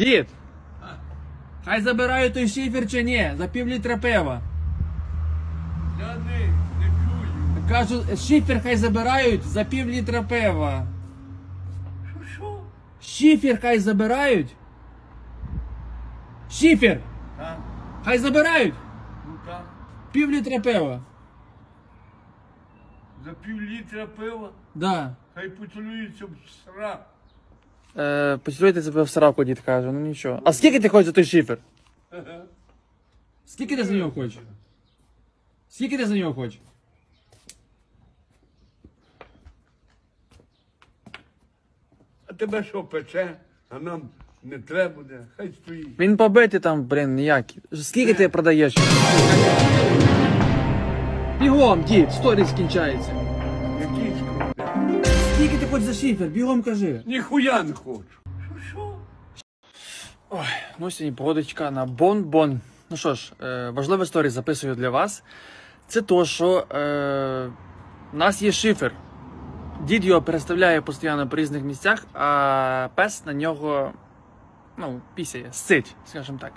Дід! Хай забирають той шифер чи ні, за пів літра пива. Я не, не чую. Кажу, шифер хай забирають за пів літра пива. Що що? Шифер хай забирають. Шифер! Так, Хай забирають ну так. пів літра пива. За пів літра пива Да. хай поцілується в срак. Е, поцілуйте себе в сраку, дід каже, ну нічого. А скільки ти хочеш за той шифер? Скільки ти за нього хочеш? Скільки ти за нього хочеш? А тебе що пече? А нам не треба буде. Хай стоїть. Він побитий там, блін, ніякий. Скільки ти продаєш? Бігом, дід, сторіс скінчається. Який. Скільки ти хочеш за шифер? Бігом кажи. Ніхуя не хочу. Що що? Ой, ну сьогодні погодочка на бон-бон. Ну що ж, е, важлива історія записую для вас. Це то, що е, в нас є шифер. Дід його переставляє постійно по різних місцях, а пес на нього ну, пісяє, сцить, скажімо так.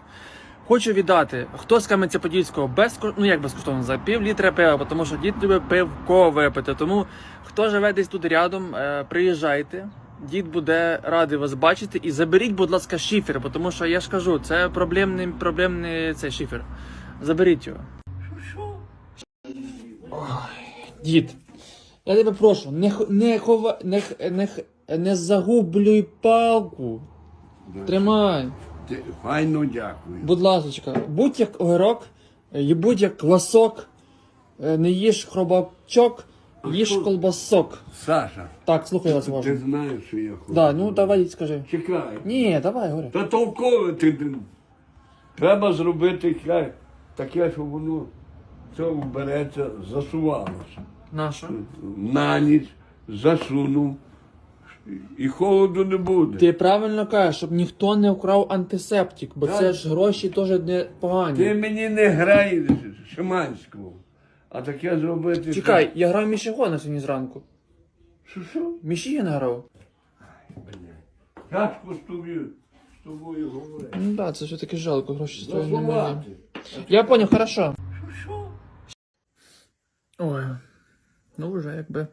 Хочу віддати, хто з Кам'янця-Подільського безко... ну як безкоштовно, за пів літра пива, тому що дід любить пивко випити. Тому хто живе десь тут рядом, е, приїжджайте. Дід буде радий вас бачити і заберіть, будь ласка, шифер, тому що я ж кажу, це проблемний, проблемний цей шифер. Заберіть його. Що? Дід, я тебе прошу, не, х- не, хова, не, х- не, х- не загублюй палку. Тримай. Файно дякую. Будь ласочка, будь як огірок, будь як квасок, е, не їж хробачок, їж що? колбасок. Саша, Так, слухай вас ти знаєш, що я хочу. Да, ну давай скажи. Чекай. Ні, давай, говори. Та толково ти. Треба зробити хай таке, щоб воно все береться, засувалося. Нащо? На ніч засунув. І холоду не буде. Ти правильно кажеш, щоб ніхто не вкрав антисептик, бо Так. це ж гроші теж не Ти мені не грай Шиманського. А таке зробити. Чекай, я грав Мішігона сьогодні зранку. Що що? Мішігін грав. Тяжко з тобою, з тобою говорити. Ну так, це все-таки жалко, гроші стоять немає. Я поняв, хорошо. Що що? Ой, ну вже якби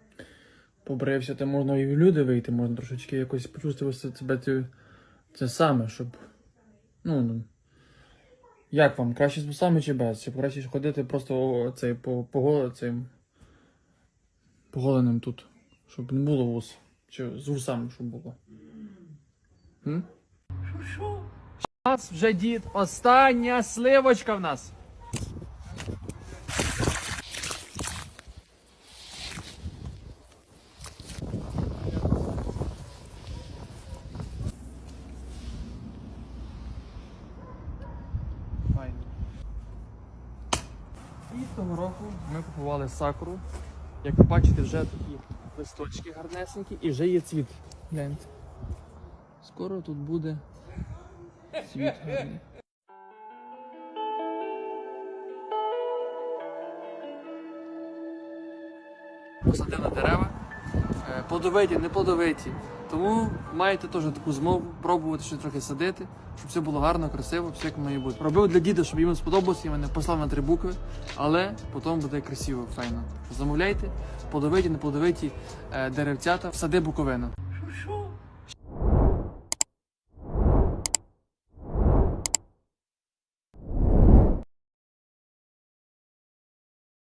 побрився, то можна і в люди вийти, можна трошечки якось почувствувати себе це, це саме, щоб. Ну, ну. Як вам? Краще з вусами чи без? Чи краще ходити просто цей, по, по, цим, поголеним тут, щоб не було вус. Чи з вусами, щоб було. М? Нас вже дід, остання сливочка в нас. 2014 року ми купували сакуру. Як ви бачите, вже такі листочки гарнесенькі і вже є цвіт. Гляньте. Скоро тут буде цвіт гарний. Посадили дерева, е, плодовиті, неплодовиті. Тому маєте теж таку змогу пробувати ще трохи садити, щоб все було гарно, красиво, все як має бути. Робив для діда, щоб йому сподобалося, я мене послав на три букви, але потім буде красиво, файно. Замовляйте, плодовиті, не плодовиті е, деревцята, сади Буковина.